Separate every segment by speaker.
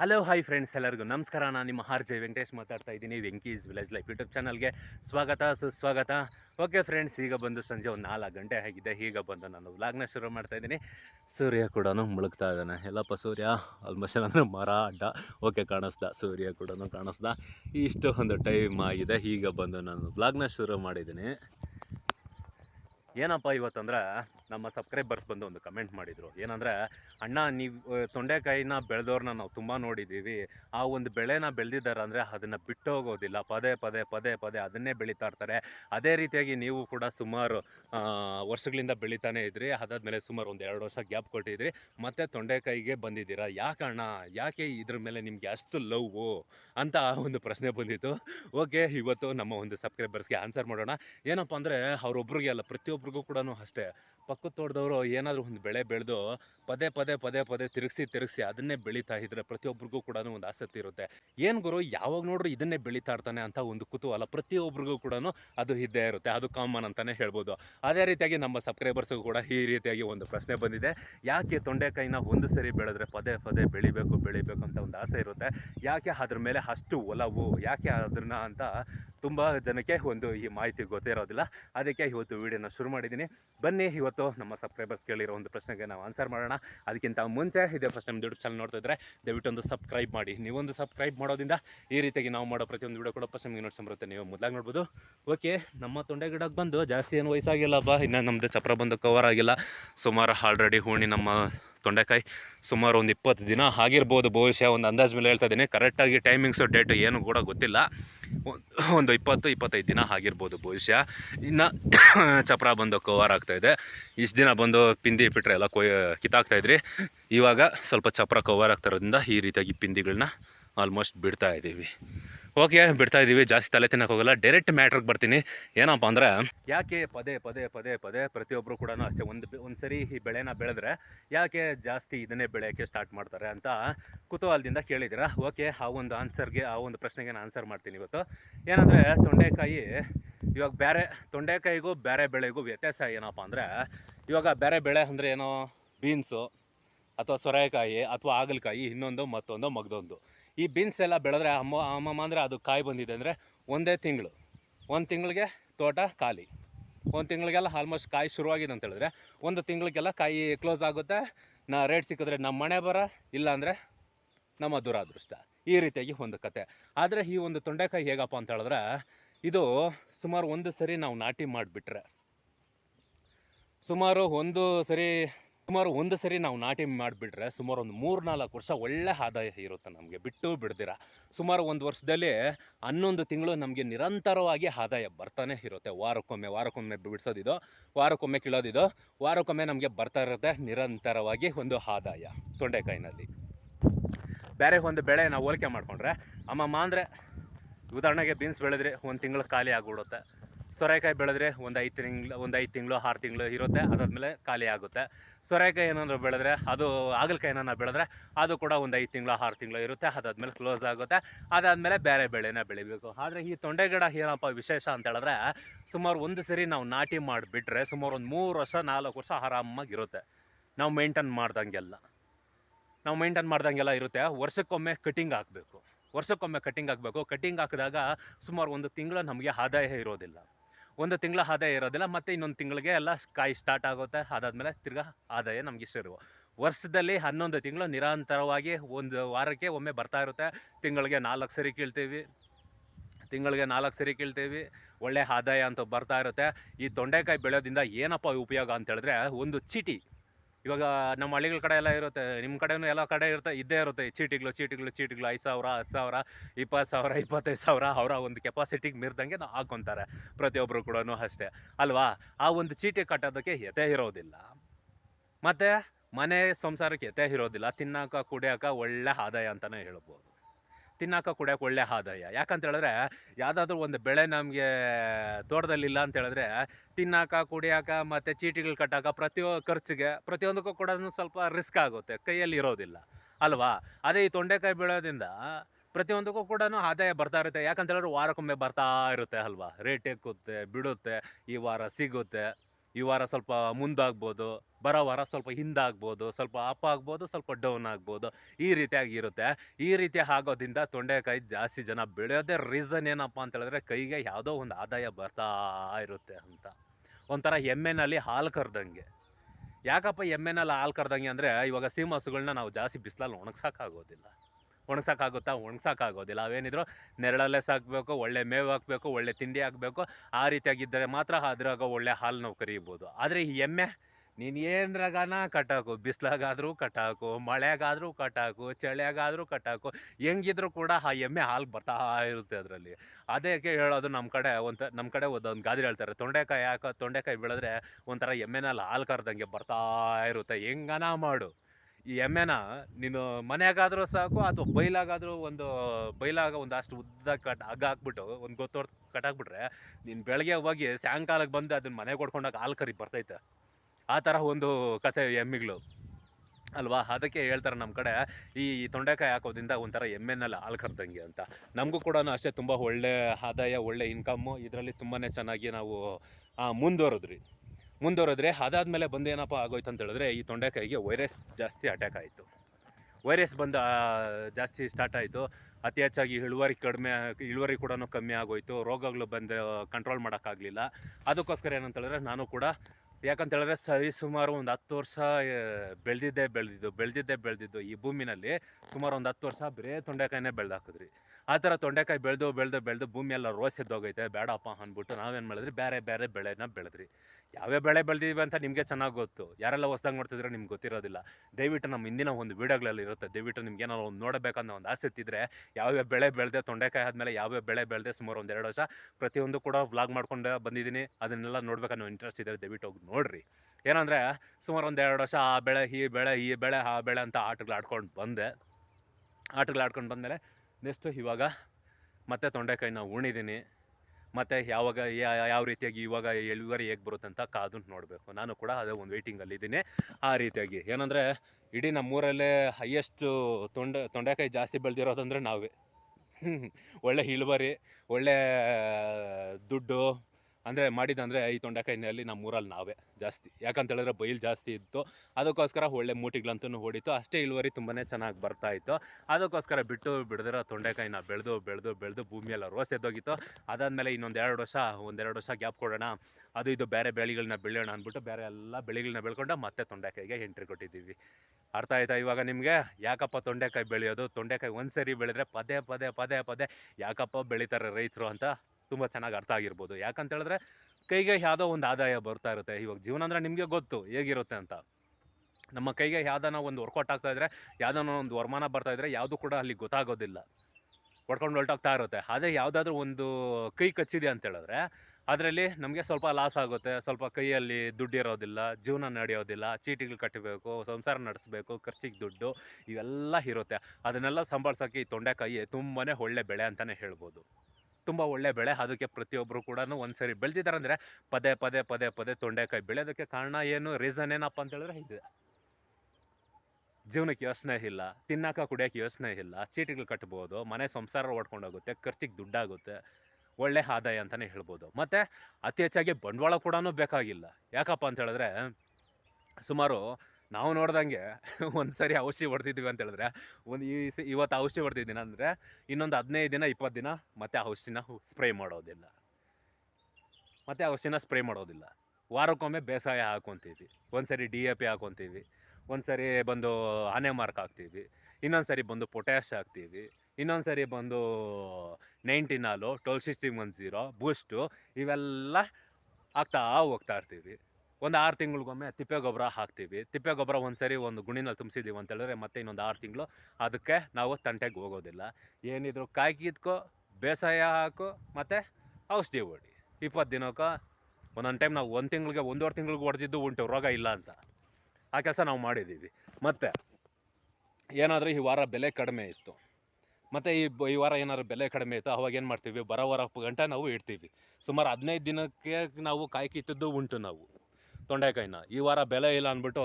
Speaker 1: Hello hi friends ಎಲ್ಲರಿಗೂ ನಮಸ್ಕಾರ. ನಾನು ನಿಮ್ಮ ಆರ್ ಜೆ ವೆಂಕಟೇಶ್ ಮಾತಾಡ್ತಾ ಇದ್ದೀನಿ, ವೆಂಕೀಸ್ ವಿಲೇಜ್ ಲೈಫ್ ಯೂಟ್ಯೂಬ್ ಚಾನಲ್ಗೆ. ಸ್ವಾಗತ, ಸುಸ್ವಾಗತ. ಓಕೆ ಫ್ರೆಂಡ್ಸ್ ಈಗ ಬಂದು ಸಂಜೆ ಒಂದು ನಾಲ್ಕು ಗಂಟೆ ಆಗಿದೆ. ಈಗ ಬಂದು ನಾನು ವ್ಲಾಗ್ನ ಶುರು ಮಾಡ್ತಾ ಇದ್ದೀನಿ. ಸೂರ್ಯ ಕೂಡ ಮುಳುಗ್ತಾ ಇದ್ದಾನೆ. ಎಲ್ಲಪ್ಪ ಸೂರ್ಯ? ಆಲ್ಮೋಸ್ಟ್ ಅಂದರೆ ಮರ, ಅಡ್ಡ. ಓಕೆ ಕಾಣಿಸ್ದ, ಸೂರ್ಯ ಕೂಡ ಕಾಣಿಸ್ದ. ಇಷ್ಟು ಒಂದು ಟೈಮ್ ಆಗಿದೆ. ಈಗ ಬಂದು ನಾನು ವ್ಲಾಗ್ನ ಶುರು ಮಾಡಿದ್ದೀನಿ. ಏನಪ್ಪ ಇವತ್ತಂದ್ರೆ ನಮ್ಮ ಸಬ್ಸ್ಕ್ರೈಬರ್ಸ್ ಬಂದು ಒಂದು ಕಮೆಂಟ್ ಮಾಡಿದರು. ಏನಂದರೆ, ಅಣ್ಣ, ನೀವು ತೊಂಡೆಕಾಯಿನ ಬೆಳೆದವ್ರನ್ನ ನಾವು ತುಂಬ ನೋಡಿದ್ದೀವಿ ಆ ಒಂದು ಬೆಳೆನ ಬೆಳೆದಿದ್ದಾರೆ ಅಂದರೆ ಅದನ್ನು ಬಿಟ್ಟು ಹೋಗೋದಿಲ್ಲ. ಪದೇ ಪದೇ ಪದೇ ಪದೇ ಅದನ್ನೇ ಬೆಳೀತಾ ಇರ್ತಾರೆ. ಅದೇ ರೀತಿಯಾಗಿ ನೀವು ಕೂಡ ಸುಮಾರು ವರ್ಷಗಳಿಂದ ಬೆಳೀತಾನೆ ಇದ್ರಿ. ಅದಾದಮೇಲೆ ಸುಮಾರು ಒಂದು ಎರಡು ವರ್ಷ ಗ್ಯಾಪ್ ಕೊಟ್ಟಿದ್ರಿ. ಮತ್ತೆ ತೊಂಡೆಕಾಯಿಗೆ ಬಂದಿದ್ದೀರಾ? ಯಾಕಣ್ಣ ಯಾಕೆ ಇದ್ರ ಮೇಲೆ ನಿಮಗೆ ಅಷ್ಟು ಲವ್ ಅಂತ ಒಂದು ಪ್ರಶ್ನೆ ಬಂದಿತ್ತು. ಓಕೆ, ಇವತ್ತು ನಮ್ಮ ಒಂದು ಸಬ್ಸ್ಕ್ರೈಬರ್ಸ್ಗೆ ಆನ್ಸರ್ ಮಾಡೋಣ. ಏನಪ್ಪ ಅಂದರೆ, ಅವರೊಬ್ರಿಗೆ ಅಲ್ಲ ಪ್ರತಿಯೊಬ್ಬರಿಗೂ ಕೂಡ ಅಷ್ಟೇ. ಪಕ್ಕದ ತೋಟದವರು ಏನಾದರೂ ಒಂದು ಬೆಳೆ ಬೆಳೆದು ಪದೇ ಪದೇ ಪದೇ ಪದೇ ತಿರುಗಿಸಿ ತಿರುಗಿಸಿ ಅದನ್ನೇ ಬೆಳೀತಾ ಇದ್ದರೆ ಪ್ರತಿಯೊಬ್ಬರಿಗೂ ಕೂಡ ಒಂದು ಆಸಕ್ತಿ ಇರುತ್ತೆ. ಏನು ಗುರು, ಯಾವಾಗ ನೋಡ್ರು ಇದನ್ನೇ ಬೆಳೀತಾ ಇರ್ತಾನೆ ಅಂತ ಒಂದು ಕುತೂಹಲ ಪ್ರತಿಯೊಬ್ಬರಿಗೂ ಕೂಡ ಅದು ಇದ್ದೇ ಇರುತ್ತೆ. ಅದು ಕಾಮನ್ ಅಂತಲೇ ಹೇಳ್ಬೋದು. ಅದೇ ರೀತಿಯಾಗಿ ನಮ್ಮ ಸಬ್ಸ್ಕ್ರೈಬರ್ಸ್ಗೂ ಕೂಡ ಈ ರೀತಿಯಾಗಿ ಒಂದು ಪ್ರಶ್ನೆ ಬಂದಿದೆ. ಯಾಕೆ ತೊಂಡೆಕಾಯಿನ ಒಂದು ಸರಿ ಬೆಳೆದ್ರೆ ಪದೇ ಪದೇ ಬೆಳಿಬೇಕು ಬೆಳಿಬೇಕು ಅಂತ ಒಂದು ಆಸೆ ಇರುತ್ತೆ? ಯಾಕೆ ಅದ್ರ ಮೇಲೆ ಅಷ್ಟು ಒಲವು? ಯಾಕೆ ಅದನ್ನ ಅಂತ ತುಂಬ ಜನಕ್ಕೆ ಒಂದು ಈ ಮಾಹಿತಿ ಗೊತ್ತೇ ಇರೋದಿಲ್ಲ ಅದಕ್ಕೆ ಇವತ್ತು ವಿಡಿಯೋನ ಶುರು ಮಾಡಿದ್ದೀನಿ. ಬನ್ನಿ, ಇವತ್ತು ನಮ್ಮ ಸಬ್ಸ್ಕ್ರೈಬರ್ಸ್ ಕೇಳಿರೋ ಒಂದು ಪ್ರಶ್ನೆಗೆ ನಾವು ಆನ್ಸರ್ ಮಾಡೋಣ. ಅದಕ್ಕಿಂತ ಮುಂಚೆ ಇದೇ ಫಸ್ಟ್ ಟೈಮ್ ಯೂಟ್ಯೂಬ್ ಚಾನಲ್ ನೋಡ್ತಾ ಇದ್ರೆ, ದಯವಿಟ್ಟು ಒಂದು ಸಬ್ಸ್ಕ್ರೈಬ್ ಮಾಡಿ. ನೀವೊಂದು ಸಬ್ಸ್ಕ್ರೈಬ್ ಮಾಡೋದ್ರಿಂದ ಈ ರೀತಿಯಾಗಿ ನಾವು ಮಾಡೋ ಪ್ರತಿಯೊಂದು ವಿಡಿಯೋ ಕೂಡ ಫಸ್ಟ್ ನಿಮಗೆ ನೋಡ್ಸ್ಕೊಂಡ್ ಬರುತ್ತೆ. ನೀವು ಮೊದಲಾಗಿ ನೋಡ್ಬೋದು. ಓಕೆ ನಮ್ಮ ತೊಂಡೆ ಗಿಡಕ್ಕೆ ಬಂದು ಜಾಸ್ತಿ ಏನು ವಯಸ್ಸಾಗಿಲ್ಲಪ್ಪ ಇನ್ನೂ ನಮ್ಮದು ಚಪ್ರ ಬಂದು ಕವರ್ ಆಗಿಲ್ಲ. ಸುಮಾರು ಆಲ್ರೆಡಿ ಹೂಣಿ ನಮ್ಮ ತೊಂಡೆಕಾಯಿ ಸುಮಾರು ಒಂದು ಇಪ್ಪತ್ತು ದಿನ ಆಗಿರ್ಬೋದು. ಬಹುಶಃ ಒಂದು ಅಂದಾಜು ಮೇಲೆ ಹೇಳ್ತಾ ಇದ್ದೀನಿ. ಕರೆಕ್ಟಾಗಿ ಟೈಮಿಂಗ್ಸು ಡೇಟು ಏನು ಕೂಡ ಗೊತ್ತಿಲ್ಲ. ಒಂದ್- ಇಪ್ಪತ್ತು, ಇಪ್ಪತ್ತೈದು ದಿನ ಆಗಿರ್ಬೋದು ಬಹುಶಃ. ಇನ್ನು ಚಪ್ರ ಬಂದು ಕವರ್ ಆಗ್ತಾಯಿದೆ ಇಷ್ಟು ದಿನ ಬಂದು ಪಿಂದಿ ಬಿಟ್ಟರೆ ಎಲ್ಲ ಕೊಯ್ ಕಿತ್ತಾಕ್ತಾ ಇದ್ರಿ. ಇವಾಗ ಸ್ವಲ್ಪ ಚಪ್ರ ಕವರ್ ಆಗ್ತಾ ಇರೋದ್ರಿಂದ ಈ ರೀತಿಯಾಗಿ ಪಿಂದಿಗಳನ್ನ ಆಲ್ಮೋಸ್ಟ್ ಬಿಡ್ತಾ ಇದ್ದೀವಿ ಓಕೆ, ಬಿಡ್ತಾ ಇದ್ದೀವಿ ಜಾಸ್ತಿ ತಲೆ ತಿನ್ನಕ್ಕೆ ಹೋಗಲ್ಲ. ಡೈರೆಕ್ಟ್ ಮ್ಯಾಟ್ರಿಗೆ ಬರ್ತೀನಿ. ಏನಪ್ಪ ಅಂದ್ರೆ, ಯಾಕೆ ಪದೇ ಪದೇ ಪದೇ ಪದೇ ಪ್ರತಿಯೊಬ್ಬರು ಕೂಡ ಅಷ್ಟೇ ಒಂದು ಒಂದು ಸರಿ ಈ ಬೆಳೆನ ಬೆಳೆದ್ರೆ ಯಾಕೆ ಜಾಸ್ತಿ ಇದನ್ನೇ ಬೆಳೆಯೋಕ್ಕೆ ಸ್ಟಾರ್ಟ್ ಮಾಡ್ತಾರೆ ಅಂತ ಕುತೂಹಲದಿಂದ ಕೇಳಿದ್ದೀರಾ? ಓಕೆ, ಆ ಒಂದು ಆನ್ಸರ್ಗೆ ಆ ಒಂದು ಪ್ರಶ್ನೆಗೆ ನಾನು ಆನ್ಸರ್ ಮಾಡ್ತೀನಿ ಇವತ್ತು. ಏನಂದರೆ, ತೊಂಡೆಕಾಯಿ, ಇವಾಗ ಬೇರೆ ತೊಂಡೆಕಾಯಿಗೂ ಬೇರೆ ಬೆಳೆಗೂ ವ್ಯತ್ಯಾಸ ಏನಪ್ಪ ಅಂದರೆ, ಇವಾಗ ಬೇರೆ ಬೆಳೆ ಅಂದರೆ ಏನೋ? ಬೀನ್ಸು ಅಥವಾ ಸೊರೆಕಾಯಿ, ಅಥವಾ ಹಾಗಲಕಾಯಿ, ಇನ್ನೊಂದು ಮತ್ತೊಂದು ಮಗದೊಂದು. ಈ ಬೀನ್ಸ್ ಎಲ್ಲ ಬೆಳೆದ್ರೆ ಅಮ್ಮ ಅಮ್ಮಮ್ಮ ಅಂದರೆ ಅದು ಕಾಯಿ ಬಂದಿದೆ ಅಂದರೆ ಒಂದೇ ತಿಂಗಳು. ಒಂದು ತಿಂಗಳಿಗೆ ತೋಟ ಖಾಲಿ. ಒಂದು ತಿಂಗಳಿಗೆಲ್ಲ ಆಲ್ಮೋಸ್ಟ್ ಕಾಯಿ ಶುರುವಾಗಿದೆ ಅಂತ ಹೇಳಿದ್ರೆ ಒಂದು ತಿಂಗಳಿಗೆಲ್ಲ ಕಾಯಿ ಕ್ಲೋಸ್ ಆಗುತ್ತೆ. ನಾ ರೇಟ್ ಸಿಕ್ಕಿದ್ರೆ ನಮ್ಮ ಮನೆ ಬರ ಇಲ್ಲಾಂದರೆ ನಮ್ಮ ದುರಾದೃಷ್ಟ. ಈ ರೀತಿಯಾಗಿ ಒಂದು ಕತೆ. ಆದರೆ ಈ ಒಂದು ತೊಂಡೆಕಾಯಿ ಹೇಗಪ್ಪ ಅಂತ ಹೇಳಿದ್ರೆ ಇದು ಸುಮಾರು ಒಂದು ಸರಿ ನಾವು ನಾಟಿ ಮಾಡಿಬಿಟ್ರೆ. ಸುಮಾರು ಒಂದು ಸರಿ ಸುಮಾರು ಒಂದು ಸರಿ ನಾವು ನಾಟಿ ಮಾಡಿಬಿಟ್ರೆ ಸುಮಾರು ಒಂದು ಮೂರು ನಾಲ್ಕು ವರ್ಷ ಒಳ್ಳೆ ಆದಾಯ ಇರುತ್ತೆ ನಮಗೆ. ಬಿಟ್ಟು ಬಿಡ್ದಿರ. ಸುಮಾರು ಒಂದು ವರ್ಷದಲ್ಲಿ ಹನ್ನೊಂದು ತಿಂಗಳು ನಮಗೆ ನಿರಂತರವಾಗಿ ಆದಾಯ ಬರ್ತಾನೆ ಇರುತ್ತೆ. ವಾರಕ್ಕೊಮ್ಮೆ ವಾರಕ್ಕೊಮ್ಮೆ ಬಿಡಿಸೋದಿದು, ವಾರಕ್ಕೊಮ್ಮೆ ಕೀಳೋದಿದು, ವಾರಕ್ಕೊಮ್ಮೆ ನಮಗೆ ಬರ್ತಾ ಇರುತ್ತೆ ನಿರಂತರವಾಗಿ ಒಂದು ಆದಾಯ ತೊಂಡೆಕಾಯಿನಲ್ಲಿ. ಬೇರೆ ಒಂದು ಬೆಳೆ ನಾವು ಹೋಲಿಕೆ ಮಾಡಿಕೊಂಡ್ರೆ, ಅಮ್ಮಮ್ಮ ಅಂದರೆ ಉದಾಹರಣೆಗೆ ಬೀನ್ಸ್ ಬೆಳೆದ್ರೆ ಒಂದು ತಿಂಗಳು ಖಾಲಿ ಆಗಿಬಿಡುತ್ತೆ. ಸೊರೆಕಾಯಿ ಬೆಳೆದ್ರೆ ಒಂದು ಐದು ತಿಂಗಳು, ಒಂದು ಐದು ತಿಂಗಳು, ಆರು ತಿಂಗಳು ಇರುತ್ತೆ. ಅದಾದಮೇಲೆ ಖಾಲಿ ಆಗುತ್ತೆ. ಸೊರೆಕಾಯಿ ಏನಾದರೂ ಬೆಳೆದ್ರೆ, ಅದು ಹಾಗಲಕಾಯಿ ಏನಾನ ಬೆಳೆದ್ರೆ, ಅದು ಕೂಡ ಒಂದು ಐದು ತಿಂಗಳು, ಆರು ತಿಂಗಳು ಇರುತ್ತೆ. ಅದಾದಮೇಲೆ ಕ್ಲೋಸ್ ಆಗುತ್ತೆ. ಅದಾದಮೇಲೆ ಬೇರೆ ಬೆಳೆನ ಬೆಳಿಬೇಕು. ಆದರೆ ಈ ತೊಂಡೆ ಗಿಡ ಏನಪ್ಪ ವಿಶೇಷ ಅಂತ ಹೇಳಿದ್ರೆ, ಸುಮಾರು ಒಂದು ಸರಿ ನಾವು ನಾಟಿ ಮಾಡಿಬಿಟ್ರೆ ಸುಮಾರು ಒಂದು ಮೂರು ವರ್ಷ, ನಾಲ್ಕು ವರ್ಷ ಆರಾಮಾಗಿರುತ್ತೆ ನಾವು ಮೇಂಟೈನ್ ಮಾಡ್ದಂಗೆಲ್ಲ. ನಾವು ಮೇಂಟೈನ್ ಮಾಡ್ದಂಗೆಲ್ಲ ಇರುತ್ತೆ. ವರ್ಷಕ್ಕೊಮ್ಮೆ ಕಟಿಂಗ್ ಹಾಕಬೇಕು. ವರ್ಷಕ್ಕೊಮ್ಮೆ ಕಟಿಂಗ್ ಹಾಕಬೇಕು. ಕಟಿಂಗ್ ಹಾಕಿದಾಗ ಸುಮಾರು ಒಂದು ತಿಂಗಳು ನಮಗೆ ಆದಾಯ ಇರೋದಿಲ್ಲ. ಒಂದು ತಿಂಗಳ ಆದಾಯ ಇರೋದಿಲ್ಲ, ಮತ್ತು ಇನ್ನೊಂದು ತಿಂಗಳಿಗೆ ಎಲ್ಲ ಕಾಯಿ ಸ್ಟಾರ್ಟ್ ಆಗುತ್ತೆ. ಅದಾದಮೇಲೆ ತಿರ್ಗಾ ಆದಾಯ ನಮಗೆ ಸೇರುವ ವರ್ಷದಲ್ಲಿ ಹನ್ನೊಂದು ತಿಂಗಳು ನಿರಂತರವಾಗಿ ಒಂದು ವಾರಕ್ಕೆ ಒಮ್ಮೆ ಬರ್ತಾ ಇರುತ್ತೆ. ತಿಂಗಳಿಗೆ ನಾಲ್ಕು ಸರಿ ಕೀಳ್ತೀವಿ. ತಿಂಗಳಿಗೆ ನಾಲ್ಕು ಸರಿ ಕೀಳ್ತೀವಿ. ಒಳ್ಳೆ ಆದಾಯ ಅಂತ ಬರ್ತಾ ಇರುತ್ತೆ. ಈ ತೊಂಡೆಕಾಯಿ ಬೆಳೆಯೋದ್ರಿಂದ ಏನಪ್ಪ ಉಪಯೋಗ ಅಂತ ಹೇಳಿದ್ರೆ, ಒಂದು ಚೀಟಿ. ಇವಾಗ ನಮ್ಮ ಹಳ್ಳಿಗಳ ಕಡೆ ಎಲ್ಲ ಇರುತ್ತೆ. ನಿಮ್ಮ ಕಡೆನೂ ಎಲ್ಲ ಕಡೆ ಇರುತ್ತೆ ಇದ್ದೇ ಇರುತ್ತೆ. ಚೀಟಿಗಳು ಚೀಟಿಗಳು ಚೀಟಿಗಳು, ಐದು ಸಾವಿರ ಹತ್ತು ಸಾವಿರ ಇಪ್ಪತ್ತು ಸಾವಿರ, ಇಪ್ಪತ್ತೈದು ಸಾವಿರ, ಅವರ ಒಂದು ಕೆಪಾಸಿಟಿಗೆ ಮೀರ್ದಂಗೆ ನಾವು ಹಾಕ್ಕೊಂತಾರೆ ಪ್ರತಿಯೊಬ್ಬರು ಕೂಡ ಅಷ್ಟೇ. ಅಲ್ವಾ? ಆ ಒಂದು ಚೀಟಿ ಕಟ್ಟೋದಕ್ಕೆ ಯತೆ ಇರೋದಿಲ್ಲ. ಮತ್ತು ಮನೆ ಸಂಸಾರಕ್ಕೆ ಯತೆ ಇರೋದಿಲ್ಲ. ತಿನ್ನಕ, ಕುಡಿಯೋಕೆ ಒಳ್ಳೆ ಆದಾಯ ಅಂತಲೇ ಹೇಳ್ಬೋದು. ತಿನ್ನಕ ಕುಡಿಯೋಕೆ ಒಳ್ಳೆ ಆದಾಯ. ಯಾಕಂತ ಹೇಳಿದ್ರೆ ಯಾವುದಾದ್ರೂ ಒಂದು ಬೆಳೆ ನಮಗೆ ತೋಟದಲ್ಲಿಲ್ಲ ಅಂತ ಹೇಳಿದ್ರೆ ತಿನ್ನಾಕ, ಕುಡಿಯಾಕ ಮತ್ತು ಚೀಟಿಗಳು ಕಟ್ಟಾಕ ಪ್ರತಿಯೊ ಖರ್ಚಿಗೆ ಪ್ರತಿಯೊಂದಕ್ಕೂ ಕೂಡ ಸ್ವಲ್ಪ ರಿಸ್ಕ್ ಆಗುತ್ತೆ. ಕೈಯಲ್ಲಿ ಇರೋದಿಲ್ಲ. ಅಲ್ವಾ? ಅದೇ ಈ ತೊಂಡೆಕಾಯಿ ಬೆಳೆಯೋದ್ರಿಂದ ಪ್ರತಿಯೊಂದಕ್ಕೂ ಕೂಡ ಆದಾಯ ಬರ್ತಾ ಇರುತ್ತೆ. ಯಾಕಂತ ಹೇಳಿದ್ರೆ ವಾರಕ್ಕೊಮ್ಮೆ ಬರ್ತಾ ಇರುತ್ತೆ, ಅಲ್ವಾ? ರೇಟ್ ಎಕ್ಕುತ್ತೆ ಬಿಡುತ್ತೆ, ಈ ವಾರ ಸಿಗುತ್ತೆ. ಈ ವಾರ ಸ್ವಲ್ಪ ಮುಂದಾಗ್ಬೋದು, ಬರೋ ವಾರ ಸ್ವಲ್ಪ ಹಿಂದಾಗ್ಬೋದು, ಸ್ವಲ್ಪ ಅಪ್ ಆಗ್ಬೋದು, ಸ್ವಲ್ಪ ಡೌನ್ ಆಗ್ಬೋದು, ಈ ರೀತಿಯಾಗಿ ಇರುತ್ತೆ. ಈ ರೀತಿ ಆಗೋದ್ರಿಂದ ತೊಂಡೆಕಾಯಿ ಜಾಸ್ತಿ ಜನ ಬೆಳೆಯೋದೇ ರೀಸನ್ ಏನಪ್ಪ ಅಂತ ಹೇಳಿದ್ರೆ ಕೈಗೆ ಯಾವುದೋ ಒಂದು ಆದಾಯ ಬರ್ತಾ ಇರುತ್ತೆ ಅಂತ. ಒಂಥರ ಎಮ್ಮೆನಲ್ಲಿ ಹಾಲು ಕರೆದಂಗೆ. ಯಾಕಪ್ಪ ಎಮ್ಮೆನಲ್ಲಿ ಹಾಲು ಕರೆದಂಗೆ ಅಂದರೆ ಇವಾಗ ಸಿಂಹಸುಗಳನ್ನ ನಾವು ಜಾಸ್ತಿ ಬಿಸಿಲಲ್ಲಿ ಒಣಗ್ಸೋಕ್ಕಾಗೋದಿಲ್ಲ. ಒಣಗ್ಸೋಕ್ಕಾಗುತ್ತಾ ಒಣಗ್ಸೋಕ್ಕಾಗೋದಿಲ್ಲ ಅವೇನಿದ್ರು ನೆರಳಲ್ಲೇ ಸಾಕಬೇಕು, ಒಳ್ಳೆ ಮೇವು ಹಾಕಬೇಕು, ಒಳ್ಳೆ ತಿಂಡಿ ಹಾಕಬೇಕು, ಆ ರೀತಿಯಾಗಿದ್ದರೆ ಮಾತ್ರ ಅದ್ರಾಗ ಒಳ್ಳೆ ಹಾಲು ನಾವು ಕರಿಬೋದು. ಆದರೆ ಈ ಎಮ್ಮೆ, ನೀನು ಏನ್ರಾಗನ ಕಟ್ಟಾಕು ಬಿಸ್ಲಾಗಾದ್ರೂ ಕಟ್ಟಾಕು ಮಳೆಗಾದ್ರೂ ಕಟ್ಟಾಕು ಚಳಿಯಾಗಾದ್ರೂ ಕಟ್ಟಾಕು ಹೆಂಗಿದ್ರು ಕೂಡ ಆ ಎಮ್ಮೆ ಹಾಲು ಬರ್ತಾ ಇರುತ್ತೆ ಅದರಲ್ಲಿ. ಅದಕ್ಕೆ ಹೇಳೋದು ನಮ್ಮ ಕಡೆ ಒಂಥ ನಮ್ಮ ಕಡೆ ಒಂದೊಂದು ಗಾದೆ ಹೇಳ್ತಾರೆ, ತೊಂಡೆಕಾಯಿ ಹಾಕೋ, ತೊಂಡೆಕಾಯಿ ಬೆಳೆದ್ರೆ ಒಂಥರ ಎಮ್ಮೆನಲ್ಲಿ ಹಾಲು ಕರ್ದಂಗೆ ಬರ್ತಾ ಇರುತ್ತೆ, ಹೆಂಗನ ಮಾಡು? ಈ ಎಮ್ಮೆನ ನೀನು ಮನೆಯಾಗಾದರೂ ಸಾಕು ಅಥವಾ ಬೈಲಾಗಾದ್ರೂ ಒಂದು, ಬೈಲಾಗ ಒಂದು ಅಷ್ಟು ಉದ್ದ ಕಟ್, ಹಗ್ಗ ಹಾಕ್ಬಿಟ್ಟು, ಒಂದು ಗೊತ್ತೋರ್ ಕಟ್ಟಾಕ್ಬಿಟ್ರೆ ನೀನು ಬೆಳಗ್ಗೆ ಹೋಗಿ ಸಾಯಂಕಾಲಕ್ಕೆ ಬಂದು ಅದನ್ನ ಮನೆಗೆ ಕೊಡ್ಕೊಂಡಾಗ ಹಾಲು ಕರಿ ಬರ್ತೈತೆ. ಆ ಥರ ಒಂದು ಕತೆ ಎಮ್ಮಿಗಳು. ಅಲ್ವಾ? ಅದಕ್ಕೆ ಹೇಳ್ತಾರೆ ನಮ್ಮ ಕಡೆ, ಈ ತೊಂಡೆಕಾಯಿ ಹಾಕೋದ್ರಿಂದ ಒಂಥರ ಎಮ್ಮೆನೆಲ್ಲ ಹಾಲು ಕರ್ದಂಗೆ ಅಂತ. ನಮಗೂ ಕೂಡ ಅಷ್ಟೇ, ತುಂಬ ಒಳ್ಳೆ ಆದಾಯ, ಒಳ್ಳೆ ಇನ್ಕಮ್ಮು ಇದರಲ್ಲಿ ತುಂಬಾ ಚೆನ್ನಾಗಿ ನಾವು ಮುಂದುವರೆದ್ರಿ ಮುಂದುವರೆದ್ರೆ ಅದಾದಮೇಲೆ ಬಂದು ಏನಪ್ಪ ಆಗೋಯ್ತು ಅಂತ ಹೇಳಿದ್ರೆ ಈ ತೊಂಡೆಕಾಯಿಗೆ ವೈರಸ್ ಜಾಸ್ತಿ ಅಟ್ಯಾಕ್ ಆಯಿತು. ವೈರಸ್ ಬಂದು ಜಾಸ್ತಿ ಸ್ಟಾರ್ಟ್ ಆಯಿತು. ಅತಿ ಹೆಚ್ಚಾಗಿ ಇಳುವರಿ ಕಡಿಮೆ, ಇಳುವರಿ ಕೂಡ ಕಮ್ಮಿ ಆಗೋಯ್ತು. ರೋಗಗಳು ಬಂದು ಕಂಟ್ರೋಲ್ ಮಾಡೋಕ್ಕಾಗಲಿಲ್ಲ. ಅದಕ್ಕೋಸ್ಕರ ಏನಂತ ಹೇಳಿದ್ರೆ ನಾನು ಕೂಡ, ಯಾಕಂತ ಹೇಳಿದ್ರೆ ಸರಿ ಸುಮಾರು ಒಂದು ಹತ್ತು ವರ್ಷ ಬೆಳೆದಿದ್ದೇ ಬೆಳೆದಿದ್ದು ಬೆಳೆದಿದ್ದೇ ಬೆಳೆದಿದ್ದು ಈ ಭೂಮಿನಲ್ಲಿ ಸುಮಾರು ಒಂದು ಹತ್ತು ವರ್ಷ ಬರೇ ತೊಂಡೆಕಾಯಿನೇ ಬೆಳ್ದಾಕಿದ್ರಿ. ಆ ಥರ ತೊಂಡೆಕಾಯಿ ಬೆಳೆದು ಬೆಳೆದು ಬೆಳೆದು ಭೂಮಿ ಎಲ್ಲ ರೋಸ್ ಎದ್ದೋಗೈತೆ. ಬೇಡಪ್ಪ ಅಂದ್ಬಿಟ್ಟು ನಾವೇನು ಮಾಡಿದ್ರಿ? ಬೇರೆ ಬೇರೆ ಬೆಳೆನ ಬೆಳೆದ್ರಿ. ಯಾವ್ಯಾವ ಬೆಳೆ ಬೆಳೆದಿವಿ ಅಂತ ನಿಮಗೆ ಚೆನ್ನಾಗಿ ಗೊತ್ತು. ಯಾರೆಲ್ಲ ಹೊಸ್ದಾಗಿ ನೋಡ್ತಿದ್ರೆ ನಿಮ್ಗೆ ಗೊತ್ತಿರೋದಿಲ್ಲ. ದಯವಿಟ್ಟು ನಮ್ಮ ಹಿಂದಿನ ಒಂದು ವೀಡಿಯೋಗಳಲ್ಲಿ ಇರುತ್ತೆ. ದಯವಿಟ್ಟು ನಿಮ್ಗೆ ಏನಾದ್ರು ಒಂದು ನೋಡಬೇಕನ್ನೋ ಒಂದು ಆಸೆ ಇದ್ದರೆ ಯಾವ್ಯಾವ ಬೆಳೆ ಬೆಳೆದೆ ತೊಂಡೆಕಾಯಿ ಆದಮೇಲೆ ಯಾವ್ಯಾವ ಬೆಳೆ ಬೆಳೆದೆ ಸುಮಾರು ಒಂದು ಎರಡು ವರ್ಷ ಪ್ರತಿಯೊಂದು ಕೂಡ ವ್ಲಾಗ್ ಮಾಡ್ಕೊಂಡು ಬಂದಿದ್ದೀನಿ. ಅದನ್ನೆಲ್ಲ ನೋಡ್ಬೇಕನ್ನೋ ಇಂಟ್ರೆಸ್ಟ್ ಇದ್ದರೆ ದಯವಿಟ್ಟು ಹೋಗಿ ನೋಡ್ರಿ. ಏನಂದರೆ ಸುಮಾರು ಒಂದು ಎರಡು ವರ್ಷ ಆ ಬೆಳೆ, ಈ ಬೆಳೆ ಈ ಬೆಳೆ, ಆ ಬೆಳೆ ಅಂತ ಆಟಗಳು ಆಡ್ಕೊಂಡು ಬಂದೆ. ಆಟಗಳು ಆಡ್ಕೊಂಡು ಬಂದಮೇಲೆ ನೆಕ್ಸ್ಟು ಇವಾಗ ಮತ್ತೆ ತೊಂಡೆಕಾಯಿನ ಉಣಿದ್ದೀನಿ ಮತ್ತು ಯಾವಾಗ ಯಾವ ರೀತಿಯಾಗಿ ಇವಾಗ ಇಳುವರಿ ಹೇಗೆ ಬರುತ್ತೆ ಅಂತ ಕಾದು ನೋಡಬೇಕು. ನಾನು ಕೂಡ ಅದೇ ಒಂದು ವೆಯ್ಟಿಂಗಲ್ಲಿದ್ದೀನಿ ಆ ರೀತಿಯಾಗಿ. ಏನಂದರೆ ಇಡೀ ನಮ್ಮೂರಲ್ಲೇ ಹೈಯೆಸ್ಟು ತೊಂಡೆ, ತೊಂಡೆಕಾಯಿ ಜಾಸ್ತಿ ಬೆಳೆದಿರೋದಂದ್ರೆ ನಾವೇ. ಒಳ್ಳೆ ಇಳುವರಿ, ಒಳ್ಳೆ ದುಡ್ಡು ಅಂದರೆ ಮಾಡಿದಂದರೆ ಈ ತೊಂಡೆಕಾಯಿನಲ್ಲಿ ನಮ್ಮೂರಲ್ಲಿ ನಾವೇ ಜಾಸ್ತಿ. ಯಾಕಂತ ಹೇಳಿದ್ರೆ ಬೈಲು ಜಾಸ್ತಿ ಇತ್ತು. ಅದಕ್ಕೋಸ್ಕರ ಒಳ್ಳೆ ಮೂಟಿಗಳಂತೂ ಹೊಡಿತು ಅಷ್ಟೇ ಇಳುವರಿ ತುಂಬಾ ಚೆನ್ನಾಗಿ ಬರ್ತಾ ಇತ್ತು. ಅದಕ್ಕೋಸ್ಕರ ಬಿಟ್ಟು ಬಿಡದಿರೋ ತೊಂಡೆಕಾಯಿನ ಬೆಳೆದು ಬೆಳೆದು ಬೆಳೆದು ಭೂಮಿಯೆಲ್ಲ ರೋಸ್ ಎದ್ದೋಗಿತ್ತು. ಅದಾದಮೇಲೆ ಇನ್ನೊಂದು ಎರಡು ವರ್ಷ, ಒಂದೆರಡು ವರ್ಷ ಗ್ಯಾಪ್ ಕೊಡೋಣ, ಅದು ಇದು ಬೇರೆ ಬೆಳೆಗಳನ್ನ ಬೆಳೆಯೋಣ ಅಂದ್ಬಿಟ್ಟು ಬೇರೆ ಎಲ್ಲ ಬೆಳೆಗಳನ್ನ ಬೆಳ್ಕೊಂಡು ಮತ್ತೆ ತೊಂಡೆಕಾಯಿಗೆ ಎಂಟ್ರಿ ಕೊಟ್ಟಿದ್ದೀವಿ. ಅರ್ಥ ಆಯ್ತಾ ಇವಾಗ ನಿಮಗೆ? ಯಾಕಪ್ಪ ತೊಂಡೆಕಾಯಿ ಬೆಳೆಯೋದು? ತೊಂಡೆಕಾಯಿ ಒಂದು ಸರಿ ಬೆಳೆದ್ರೆ ಪದೇ ಪದೇ ಪದೇ ಪದೇ ಯಾಕಪ್ಪ ಬೆಳೀತಾರೆ ರೈತರು ಅಂತ? ತುಂಬ ಚೆನ್ನಾಗಿ ಅರ್ಥ ಆಗಿರ್ಬೋದು. ಯಾಕಂತ ಹೇಳಿದ್ರೆ ಕೈಗೆ ಯಾವುದೋ ಒಂದು ಆದಾಯ ಬರ್ತಾ ಇರುತ್ತೆ. ಇವಾಗ ಜೀವನ ಅಂದರೆ ನಿಮಗೆ ಗೊತ್ತು ಹೇಗಿರುತ್ತೆ ಅಂತ. ನಮ್ಮ ಕೈಗೆ ಯಾವ್ದಾನ ಒಂದು ವರ್ಕೌಟ್ ಆಗ್ತಾ ಇದ್ರೆ ಯಾವ್ದಾನ ಒಂದು ವರಮಾನ ಬರ್ತಾ ಇದ್ರೆ ಯಾವುದು ಕೂಡ ಅಲ್ಲಿ ಗೊತ್ತಾಗೋದಿಲ್ಲ. ಹೊಡ್ಕೊಂಡು ಹೊರಟೋಗ್ತಾ ಇರುತ್ತೆ. ಅದೇ ಯಾವುದಾದ್ರೂ ಒಂದು ಕೈ ಕಚ್ಚಿದೆ ಅಂತ ಹೇಳಿದ್ರೆ ಅದರಲ್ಲಿ ನಮಗೆ ಸ್ವಲ್ಪ ಲಾಸ್ ಆಗುತ್ತೆ. ಸ್ವಲ್ಪ ಕೈಯಲ್ಲಿ ದುಡ್ಡಿರೋದಿಲ್ಲ ಜೀವನ ನಡೆಯೋದಿಲ್ಲ, ಚೀಟಿಗಳು ಕಟ್ಟಬೇಕು, ಸಂಸಾರ ನಡೆಸಬೇಕು, ಖರ್ಚಿಗೆ ದುಡ್ಡು, ಇವೆಲ್ಲ ಇರುತ್ತೆ. ಅದನ್ನೆಲ್ಲ ಸಂಭಾಳ್ಸೋಕ್ಕೆ ಈ ತೊಂಡೆಕಾಯಿ ತುಂಬಾ ಒಳ್ಳೆ ಬೆಳೆ ಅಂತಲೇ ಹೇಳ್ಬೋದು. ತುಂಬ ಒಳ್ಳೆ ಬೆಳೆ. ಅದಕ್ಕೆ ಪ್ರತಿಯೊಬ್ಬರು ಕೂಡ ಒಂದ್ಸರಿ ಬೆಳೆದಿದ್ದಾರೆ ಅಂದರೆ ಪದೇ ಪದೇ ಪದೇ ಪದೇ ತೊಂಡೆಕಾಯಿ ಬೆಳೆಯೋದಕ್ಕೆ ಕಾರಣ ಏನು? ರೀಸನ್ ಏನಪ್ಪ ಅಂತ ಹೇಳಿದ್ರೆ ಜೀವನಕ್ಕೆ ಯೋಚನೆ ಇಲ್ಲ. ತಿನ್ನಾಕ ಕುಡಿಯೋಕೆ ಯೋಚನೆ ಇಲ್ಲ. ಚೀಟಿಗಳು ಕಟ್ಬೋದು. ಮನೆ ಸಂಸಾರ ಓಡ್ಕೊಂಡೋಗುತ್ತೆ. ಖರ್ಚಿಗೆ ದುಡ್ಡಾಗುತ್ತೆ. ಒಳ್ಳೆ ಆದಾಯ ಅಂತಲೇ ಹೇಳ್ಬೋದು. ಮತ್ತು ಅತಿ ಹೆಚ್ಚಾಗಿ ಬಂಡವಾಳ ಕೂಡ ಬೇಕಾಗಿಲ್ಲ. ಯಾಕಪ್ಪ ಅಂತ ಹೇಳಿದ್ರೆ ಸುಮಾರು ನಾವು ನೋಡ್ದಂಗೆ ಒಂದು ಸರಿ ಔಷಧಿ ಹೊಡೆದಿದ್ವಿ ಅಂತ ಹೇಳಿದ್ರೆ, ಒಂದು ಈ ಇವತ್ತು ಔಷಧಿ ಹೊಡೆದಿದ್ದೀನಿ ಅಂದರೆ ಇನ್ನೊಂದು ಹದಿನೈದು ದಿನ ಇಪ್ಪತ್ತು ದಿನ ಮತ್ತೆ ಔಷಧಿನ ಸ್ಪ್ರೇ ಮಾಡೋದಿಲ್ಲ. ಮತ್ತೆ ಔಷಧಿನ ಸ್ಪ್ರೇ ಮಾಡೋದಿಲ್ಲ. ವಾರಕ್ಕೊಮ್ಮೆ ಬೇಸಾಯ ಹಾಕೊತೀವಿ. ಒಂದ್ಸರಿ ಡಿ ಎ ಪಿ ಹಾಕೊತೀವಿ. ಒಂದು ಸರಿ ಬಂದು ಆನೆ ಮಾರ್ಕ್ ಹಾಕ್ತೀವಿ. ಇನ್ನೊಂದು ಸರಿ ಬಂದು ಪೊಟ್ಯಾಶ್ ಹಾಕ್ತೀವಿ. ಇನ್ನೊಂದು ಸರಿ ಬಂದು ನೈಂಟಿನ್ ಹಾಲು twelve sixty one zero, boost ಇವೆಲ್ಲ ಹಾಕ್ತಾ ಹೋಗ್ತಾ ಇರ್ತೀವಿ. ಒಂದು ಆರು ತಿಂಗಳಿಗೊಮ್ಮೆ ತಿಪ್ಪೆ ಗೊಬ್ಬರ ಹಾಕ್ತೀವಿ. ತಿಪ್ಪೆ ಗೊಬ್ಬರ ಒಂದು ಸರಿ ಒಂದು ಗುಣಿನಲ್ಲಿ ತುಂಬಿಸಿದ್ದೀವಿ ಅಂತ ಹೇಳಿದ್ರೆ ಮತ್ತೆ ಇನ್ನೊಂದು ಆರು ತಿಂಗಳು ಅದಕ್ಕೆ ನಾವು ತಂಟೆಗೆ ಹೋಗೋದಿಲ್ಲ. ಏನಿದ್ರು ಕಾಯಿ ಕಿತ್ಕೋ ಬೇಸಾಯ ಹಾಕು, ಮತ್ತು ಔಷಧಿ ಹೊಡಿ. ಇಪ್ಪತ್ತು ದಿನಕ್ಕೆ ಒಂದೊಂದು ಟೈಮ್ ನಾವು ಒಂದು ತಿಂಗಳಿಗೆ ಒಂದೂವರೆ ತಿಂಗಳಿಗೆ ಹೊಡೆದಿದ್ದು ಉಂಟು, ರೋಗ ಇಲ್ಲ ಅಂತ. ಆ ಕೆಲಸ ನಾವು ಮಾಡಿದ್ದೀವಿ ಮತ್ತು ಏನಾದರೂ ಈ ವಾರ ಬೆಲೆ ಕಡಿಮೆ ಇತ್ತು. ಮತ್ತು ಈ ಈ ವಾರ ಏನಾದ್ರು ಬೆಲೆ ಕಡಿಮೆ ಇತ್ತು, ಅವಾಗ ಏನು ಮಾಡ್ತೀವಿ? ಬರೋ ವಾರ ಗಂಟ ನಾವು ಇಡ್ತೀವಿ. ಸುಮಾರು ಹದಿನೈದು ದಿನಕ್ಕೆ ನಾವು ಕಾಯಿ ಕಿತ್ತಿದ್ದು ಉಂಟು ನಾವು. ತೊಂಡೆಕಾಯಿನ. ಈ ವಾರ ಬೆಲೆ ಇಲ್ಲ ಅಂದ್ಬಿಟ್ಟು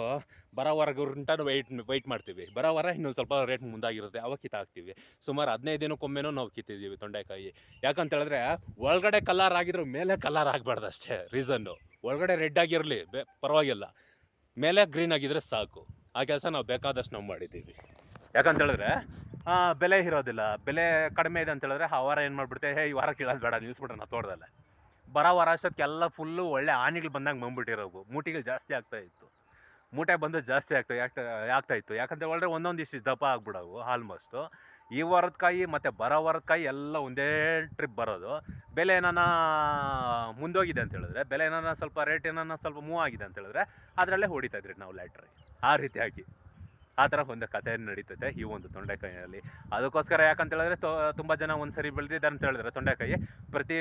Speaker 1: ಬರೋ ವಾರ ಗಂಟನೂ ವೆಯ್ಟ್ ವೆಯ್ಟ್ ಮಾಡ್ತೀವಿ. ಬರೋ ವಾರ ಇನ್ನೊಂದು ಸ್ವಲ್ಪ ರೇಟ್ ಮುಂದಾಗಿರುತ್ತೆ. ಅವಾಗ ಕಿತ್ತಾಕ್ತೀವಿ ಸುಮಾರು ಹದಿನೈದು ದಿನಕ್ಕೊಮ್ಮೆನೂ ನಾವು ಕಿತ್ತಿದ್ದೀವಿ ತೊಂಡೆಕಾಯಿ. ಯಾಕಂತ ಹೇಳಿದ್ರೆ ಒಳಗಡೆ ಕಲರ್ ಆಗಿದ್ರು ಮೇಲೆ ಕಲರ್ ಆಗಬಾರ್ದು ಅಷ್ಟೇ ರೀಸನ್ನು ಒಳಗಡೆ ರೆಡ್ ಆಗಿರಲಿ ಪರವಾಗಿಲ್ಲ. ಮೇಲೆ ಗ್ರೀನ್ ಆಗಿದ್ರೆ ಸಾಕು. ಆ ಕೆಲಸ ನಾವು ಬೇಕಾದಷ್ಟು ನಾವು ಮಾಡಿದ್ದೀವಿ. ಯಾಕಂತ ಹೇಳಿದ್ರೆ ಬೆಲೆ ಇರೋದಿಲ್ಲ. ಬೆಲೆ ಕಡಿಮೆ ಇದೆ ಅಂತ ಹೇಳಿದ್ರೆ ಆ ವಾರ ಏನು ಮಾಡ್ಬಿಡುತ್ತೆ? ಹೇ, ಈ ವಾರ ಕೀಳೋದು ಬೇಡ ನಿಲ್ಲಿಸ್ಬಿಟ್ರೆ ನಾ ತೋಟದಲ್ಲೇ. ಬರೋ ವಾರ ಅಷ್ಟೊತ್ತಿಗೆಲ್ಲ ಫುಲ್ಲು ಒಳ್ಳೆ ಆನೆಗಳು ಬಂದಾಗ ಬಂದ್ಬಿಟ್ಟಿರೋವು. ಮೂಟಿಗಳು ಜಾಸ್ತಿ ಆಗ್ತಾ ಇತ್ತು. ಮೂಟೆ ಬಂದು ಜಾಸ್ತಿ ಆಗ್ತಾ ಯಾಕೆ ಆಗ್ತಾ ಇತ್ತು. ಯಾಕಂತ ಒಳ್ಳೆ ಒಂದೊಂದು ಇಷ್ಟು ದಪ್ಪ ಆಗ್ಬಿಡವು ಆಲ್ಮೋಸ್ಟು ಈ ವಾರದ ಕಾಯಿ ಮತ್ತು ಬರೋ ವಾರದ ಕಾಯಿ ಎಲ್ಲ ಒಂದೇ ಟ್ರಿಪ್ ಬರೋದು. ಬೆಲೆ ಏನಾನ ಮುಂದೋಗಿದೆ ಅಂತ ಹೇಳಿದ್ರೆ, ಬೆಲೆ ಏನಾನ ಸ್ವಲ್ಪ ರೇಟ್ ಏನಾನ ಸ್ವಲ್ಪ ಮೂವ್ ಆಗಿದೆ ಅಂತ ಹೇಳಿದ್ರೆ, ಅದರಲ್ಲೇ ಹೊಡಿತಾ ಇದ್ರಿ ನಾವು ಲ್ಯಾಟ್ರಿ. ಆ ರೀತಿಯಾಗಿ. ಆ ಥರ ಒಂದು ಕಥೆ ನಡೀತದೆ ಈ ಒಂದು ತೊಂಡೆಕಾಯಿಯಲ್ಲಿ ಅದಕ್ಕೋಸ್ಕರ ಯಾಕಂತ ಹೇಳಿದ್ರೆ ತುಂಬ ಜನ ಒಂದು ಸರಿ ಬೆಳೆದಿದ್ದಾರೆ ಅಂತ ಹೇಳಿದ್ರೆ ತೊಂಡೆಕಾಯಿ. ಪ್ರತಿ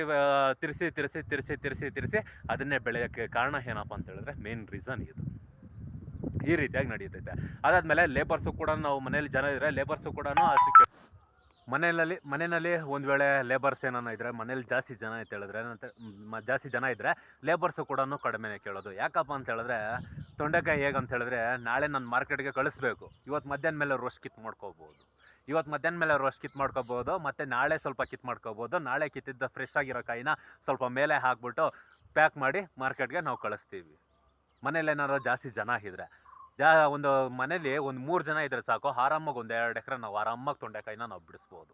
Speaker 1: ತಿರ್ಸಿ ತಿರ್ಸಿ ತಿರ್ಸಿ ತಿರ್ಸಿ ತಿರ್ಸಿ ಅದನ್ನೇ ಬೆಳೆಯೋಕ್ಕೆ ಕಾರಣ ಏನಪ್ಪ ಅಂತ ಹೇಳಿದ್ರೆ ಮೇನ್ ರೀಸನ್ ಇದು. ಈ ರೀತಿಯಾಗಿ ನಡೆಯುತ್ತೈತೆ ಅದಾದಮೇಲೆ ಲೇಬರ್ಸು ಕೂಡ ನಾವು ಮನೇಲಿ ಜನ ಇದ್ದರೆ ಲೇಬರ್ಸು ಕೂಡ ಮನೆಯಲ್ಲಿ ಮನೆಯಲ್ಲಿ ಒಂದು ವೇಳೆ ಲೇಬರ್ಸ್ ಏನಾನ ಇದ್ದರೆ ಮನೇಲಿ ಜಾಸ್ತಿ ಜನ ಅಂತ ಹೇಳಿದ್ರೆ ಜಾಸ್ತಿ ಜನ ಇದ್ದರೆ ಲೇಬರ್ಸು ಕೂಡ ಕಡಿಮೆನೇ ಕೇಳೋದು. ಯಾಕಪ್ಪ ಅಂತ ಹೇಳಿದ್ರೆ, ತೊಂಡೆಕಾಯಿ ಅಂತ ಹೇಳಿದ್ರೆ, ನಾಳೆ ನಾನು ಮಾರ್ಕೆಟ್ಗೆ ಕಳಿಸ್ಬೇಕು. ಇವತ್ತು ಮಧ್ಯಾಹ್ನ ಮೇಲೆ ರೋಸ್ಟ್ ಕಿತ್ ಮಾಡ್ಕೋಬೋದು. ಇವತ್ತು ಮಧ್ಯಾಹ್ನ ಮೇಲೆ ರೋಸ್ಟ್ ಕಿತ್ ಮಾಡ್ಕೋಬೋದು, ಮತ್ತು ನಾಳೆ ಸ್ವಲ್ಪ ಕಿತ್ ಮಾಡ್ಕೋಬೋದು. ನಾಳೆ ಕಿತ್ತಿದ್ದ ಫ್ರೆಶ್ ಆಗಿರೋ ಕಾಯಿನ ಸ್ವಲ್ಪ ಮೇಲೆ ಹಾಕ್ಬಿಟ್ಟು ಪ್ಯಾಕ್ ಮಾಡಿ ಮಾರ್ಕೆಟ್ಗೆ ನಾವು ಕಳಿಸ್ತೀವಿ. ಮನೇಲಿ ಏನಾದ್ರೂ ಜಾಸ್ತಿ ಜನ ಇದ್ರೆ. ಜಾ ಒಂದು ಮನೇಲಿ ಒಂದು ಮೂರು ಜನ ಇದ್ರೆ ಸಾಕು, ಆರಾಮಾಗಿ ಒಂದು ಎರಡು ಎಕರೆ ನಾವು ಆರಾಮಾಗಿ ತೊಂಡೆಕಾಯಿನ ನಾವು ಬಿಡಿಸ್ಬೋದು.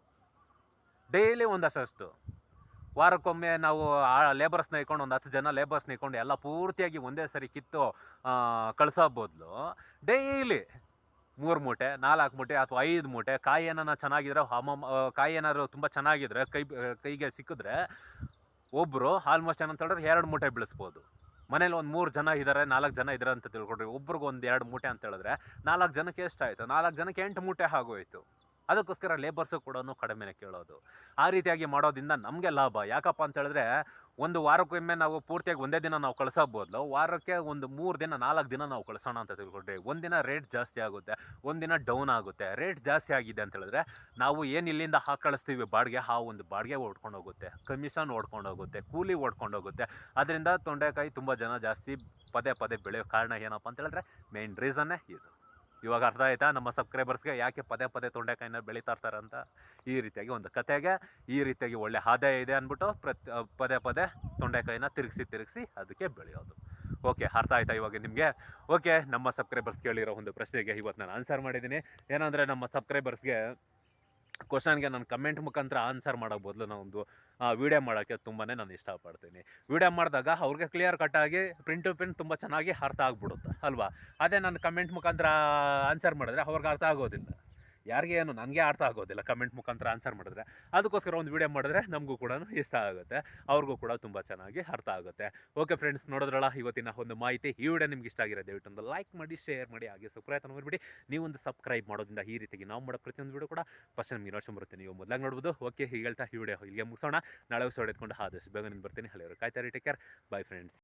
Speaker 1: ಡೈಲಿ ಒಂದಷ್ಟು ವಾರಕ್ಕೊಮ್ಮೆ ನಾವು ಆ ಲೇಬರ್ಸ್ನ ಇಟ್ಕೊಂಡು ಒಂದು ಹತ್ತು ಜನ ಲೇಬರ್ಸ್ನ ಇಟ್ಕೊಂಡು ಎಲ್ಲ ಪೂರ್ತಿಯಾಗಿ ಒಂದೇ ಸರಿ ಕಿತ್ತು ಕಳಿಸೋ ಬದಲು ಡೈಲಿ ಮೂರು ಮೂಟೆ, ನಾಲ್ಕು ಮೂಟೆ ಅಥವಾ ಐದು ಮೂಟೆ ಕಾಯಿ ಏನಾನ ಚೆನ್ನಾಗಿದ್ರೆ ಹಮ ಕಾಯಿ ಏನಾದ್ರು ತುಂಬ ಚೆನ್ನಾಗಿದ್ರೆ ಕೈ, ಕೈಗೆ ಸಿಕ್ಕಿದ್ರೆ ಒಬ್ಬರು ಆಲ್ಮೋಸ್ಟ್ ಏನಂತ ಹೇಳಿದ್ರೆ ಎರಡು ಮೂಟೆ ಬೆಳೆಸ್ಬೋದು ಮನೇಲಿ ಒಂದು ಮೂರು ಜನ ಇದ್ದಾರೆ ನಾಲ್ಕು ಜನ ಇದ್ದಾರೆ ಅಂತ ತಿಳ್ಕೊಡ್ರಿ. ಒಬ್ರಿಗೆ ಒಂದು ಎರಡು ಮೂಟೆ ಅಂತ ಹೇಳಿದ್ರೆ ನಾಲ್ಕು ಜನಕ್ಕೆ ಎಷ್ಟಾಯಿತು ನಾಲ್ಕು ಜನಕ್ಕೆ ಎಂಟು ಮೂಟೆ ಆಗೋಯ್ತು. ಅದಕ್ಕೋಸ್ಕರ ಲೇಬರ್ಸು ಕೂಡ ಕಡಿಮೆನೇ ಕೇಳೋದು. ಆ ರೀತಿಯಾಗಿ ಮಾಡೋದ್ರಿಂದ ನಮಗೆ ಲಾಭ. ಯಾಕಪ್ಪ ಅಂತ ಹೇಳಿದ್ರೆ ಒಂದು ವಾರಕ್ಕೊಮ್ಮೆ ನಾವು ಪೂರ್ತಿಯಾಗಿ ಒಂದೇ ದಿನ ನಾವು ಕಳ್ಸೋ ವಾರಕ್ಕೆ ಒಂದು ಮೂರು ದಿನ, ನಾಲ್ಕು ದಿನ ನಾವು ಕಳ್ಸೋಣ ಅಂತ ತಿಳ್ಕೊಂಡ್ರಿ ಒಂದಿನ ರೇಟ್ ಜಾಸ್ತಿ ಆಗುತ್ತೆ, ಒಂದಿನ ಡೌನ್ ಆಗುತ್ತೆ. ರೇಟ್ ಜಾಸ್ತಿ ಆಗಿದೆ ಅಂತ ಹೇಳಿದ್ರೆ ನಾವು ಏನು ಇಲ್ಲಿಂದ ಹಾಕಿ ಕಳಿಸ್ತೀವಿ? ಬಾಡಿಗೆ, ಆ ಒಂದು ಬಾಡಿಗೆ ಓಡ್ಕೊಂಡು ಹೋಗುತ್ತೆ. ಕಮಿಷನ್ ಓಡ್ಕೊಂಡು ಹೋಗುತ್ತೆ. ಕೂಲಿ ಓಡ್ಕೊಂಡು ಹೋಗುತ್ತೆ. ಅದರಿಂದ ತೊಂಡೆಕಾಯಿ ತುಂಬ ಜನ ಜಾಸ್ತಿ ಪದೇ ಪದೇ ಬೆಳೆಯೋ ಕಾರಣ ಏನಪ್ಪ ಅಂತ ಹೇಳಿದ್ರೆ ಮೇನ್ ರೀಸನ್ನೇ ಇದು. ಇವಾಗ ಅರ್ಥ ಆಯ್ತಾ? ನಮ್ಮ ಸಬ್ಸ್ಕ್ರೈಬರ್ಸ್ಗೆ ಯಾಕೆ ಪದೇ ಪದೇ ತೊಂಡೆಕಾಯಿನ ಬೆಳೀತಾ ಇರ್ತಾರೆ ಅಂತ ಈ ರೀತಿಯಾಗಿ ಒಂದು ಕತೆಗೆ, ಈ ರೀತಿಯಾಗಿ ಒಳ್ಳೆ ಆದಾಯ ಇದೆ ಅಂದ್ಬಿಟ್ಟು ಪ್ರತಿ ಪದೇ ಪದೇ ತೊಂಡೆಕಾಯಿನ ತಿರುಗಿಸಿ ತಿರುಗಿಸಿ ಅದಕ್ಕೆ ಬೆಳೆಯೋದು. ಓಕೆ, ಅರ್ಥ ಆಯ್ತಾ ಇವಾಗ ನಿಮಗೆ? ಓಕೆ, ನಮ್ಮ ಸಬ್ಸ್ಕ್ರೈಬರ್ಸ್ ಕೇಳಿರೋ ಒಂದು ಪ್ರಶ್ನೆಗೆ ಇವತ್ತು ನಾನು ಆನ್ಸರ್ ಮಾಡಿದ್ದೀನಿ. ಏನಂದರೆ ನಮ್ಮ ಸಬ್ಸ್ಕ್ರೈಬರ್ಸ್ಗೆ ಕ್ವಶನ್ಗೆ ನಾನು ಕಮೆಂಟ್ ಮುಖಾಂತರ ಆನ್ಸರ್ ಮಾಡೋ ಬದಲು ನಾನು ಒಂದು ವೀಡಿಯೋ ಮಾಡೋಕ್ಕೆ ತುಂಬಾ ನಾನು ಇಷ್ಟಪಡ್ತೀನಿ. ವೀಡಿಯೋ ಮಾಡಿದಾಗ ಅವ್ರಿಗೆ ಕ್ಲಿಯರ್ ಕಟ್ಟಾಗಿ ಪ್ರಿಂಟ್ ಟು ಪ್ರಿಂಟ್ ತುಂಬ ಚೆನ್ನಾಗಿ ಅರ್ಥ ಆಗ್ಬಿಡುತ್ತೆ, ಅಲ್ವಾ? ಅದೇ ನಾನು ಕಮೆಂಟ್ ಮುಖಾಂತರ ಆನ್ಸರ್ ಮಾಡಿದ್ರೆ ಅವ್ರಿಗೆ ಅರ್ಥ ಆಗೋದಿಲ್ಲ. ಯಾರಿಗೆ ಏನು ನನಗೆ ಅರ್ಥ ಆಗೋದಿಲ್ಲ ಕಮೆಂಟ್ ಮುಖಾಂತರ ಆನ್ಸರ್ ಮಾಡಿದ್ರೆ. ಅದಕ್ಕೋಸ್ಕರ ಒಂದು ವಿಡಿಯೋ ಮಾಡಿದ್ರೆ ನಮಗೂ ಕೂಡ ಇಷ್ಟ ಆಗುತ್ತೆ. ಅವ್ರಿಗೂ ಕೂಡ ತುಂಬ ಚೆನ್ನಾಗಿ ಅರ್ಥ ಆಗುತ್ತೆ. ಓಕೆ ಫ್ರೆಂಡ್ಸ್ ನೋಡಿದ್ರಲ್ಲ, ಇವತ್ತಿನ ಒಂದು ಮಾಹಿತಿ. ಈ ವಿಡಿಯೋ ನಿಮ್ಗೆ ಇಷ್ಟ ಆಗಿರೋ ದಯವಿಟ್ಟು ಒಂದು ಲೈಕ್ ಮಾಡಿ ಶೇರ್ ಮಾಡಿ, ಹಾಗೆ ಸಬ್ಸ್ಕ್ರೈಬ್ ಮಾಡಿಬಿಡಿ. ನೀವೊಂದು ಸಬ್ಸ್ಕ್ರೈಬ್ ಮಾಡೋದ್ರಿಂದ ಈ ರೀತಿಗೆ ನಾವು ಮಾಡೋ ಪ್ರತಿಯೊಂದು ವಿಡಿಯೋ ಕೂಡ ಫಸ್ಟ್ ನಿಮ್ಗೆ ಇರೋಷ್ಟು ಬರುತ್ತೆ ನೀವು ಮೊದಲಾಗಿ ನೋಡ್ಬೋದು. ಓಕೆ ಹೀಗೆ ಹೇಳ್ತಾ ಈ ವಿಡಿಯೋ ಇಲ್ಲಿಗೆ ಮುಗಿಸೋಣ. ನಾಳೆ ಹೊಸ ಎತ್ಕೊಂಡು ಆದಷ್ಟು ಬೇಗ ನಿಮ್ಗೆ ಬರ್ತೀನಿ. ಹಳೆಯವರು ಕಾಯ್ತಾರೆ ಟೇಕ್ ಕೇರ್ ಬೈ ಫ್ರೆಂಡ್ಸ್